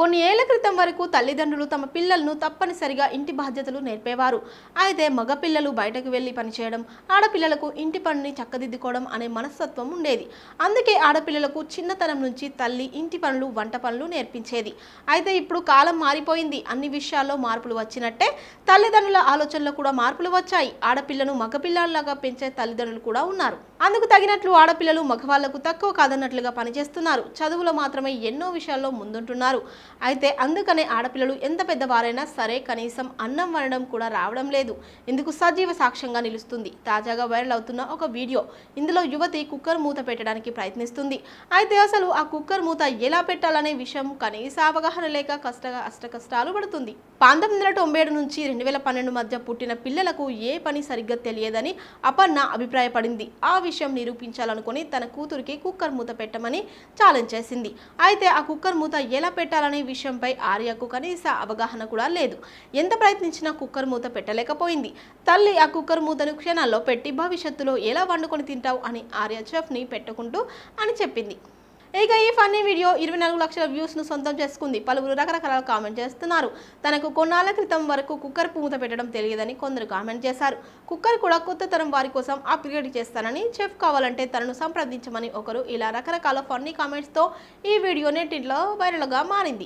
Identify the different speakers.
Speaker 1: కొన్ని ఏళ్ళ క్రితం వరకు తల్లిదండ్రులు తమ పిల్లలను తప్పనిసరిగా ఇంటి బాధ్యతలు నేర్పేవారు. అయితే మగపిల్లలు బయటకు వెళ్ళి పనిచేయడం ఆడపిల్లలకు ఇంటి పనిని చక్కదిద్దుకోవడం అనే మనస్తత్వం ఉండేది. అందుకే ఆడపిల్లలకు చిన్నతనం నుంచి తల్లి ఇంటి పనులు వంట పనులు నేర్పించేది. అయితే ఇప్పుడు కాలం మారిపోయింది. అన్ని విషయాల్లో మార్పులు వచ్చినట్టే తల్లిదండ్రుల ఆలోచనలో కూడా మార్పులు వచ్చాయి. ఆడపిల్లను మగపిల్లలాగా పెంచే తల్లిదండ్రులు కూడా ఉన్నారు. అందుకు తగినట్లు ఆడపిల్లలు మగవాళ్ళకు తక్కువ కాదన్నట్లుగా పనిచేస్తున్నారు. చదువులో మాత్రమే ఎన్నో విషయాల్లో ముందుంటున్నారు. అయితే అందుకనే ఆడపిల్లలు ఎంత పెద్దవారైనా సరే కనీసం అన్నం వండడం కూడా రావడం లేదు. ఇందుకు సజీవ సాక్ష్యంగా నిలుస్తుంది. తాజాగా వైరల్ అవుతున్న ఒక వీడియో. ఇందులో యువతి కుక్కర్ మూత పెట్టడానికి ప్రయత్నిస్తుంది. అయితే అసలు ఆ కుక్కర్ మూత ఎలా పెట్టాలనే విషయం కనీస అవగాహన లేక కష్ట అష్ట కష్టాలు పడుతుంది. పంతొమ్మిది వందల తొంభై ఏడు నుంచి రెండు వేల పన్నెండు మధ్య పుట్టిన పిల్లలకు ఏ పని సరిగ్గా తెలియదని అపర్ణ అభిప్రాయపడింది. ఆ విషయం నిరూపించాలనుకుని తన కూతురికి కుక్కర్ మూత పెట్టమని ఛాలెంజ్ చేసింది. అయితే ఆ కుక్కర్ మూత ఎలా పెట్టాలనే విషయంపై ఆర్యకు కనీస అవగాహన కూడా లేదు. ఎంత ప్రయత్నించినా కుక్కర్ మూత పెట్టలేకపోయింది. తల్లి ఆ కుక్కర్ మూతను క్షణాల్లో పెట్టి భవిష్యత్తులో ఎలా వండుకొని తింటావు అని ఆర్య చెఫ్ని పెట్టుకుంటూ అని చెప్పింది. ఇక ఈ ఫన్నీ వీడియో ఇరవై నాలుగు లక్షల వ్యూస్ను సొంతం చేసుకుంది. పలువురు రకరకాల కామెంట్ చేస్తున్నారు. తనకు కొన్నాళ్ళ క్రితం వరకు కుక్కర్ మూత పెట్టడం తెలియదని కొందరు కామెంట్ చేశారు. కుక్కర్ కూడా కొత్త తరం వారి కోసం అప్గ్రేడ్ చేస్తానని చెఫ్ కావాలంటే తనను సంప్రదించమని ఒకరు ఇలా రకరకాల ఫన్నీ కామెంట్స్తో ఈ వీడియో నెట్టింట్లో వైరల్గా మారింది.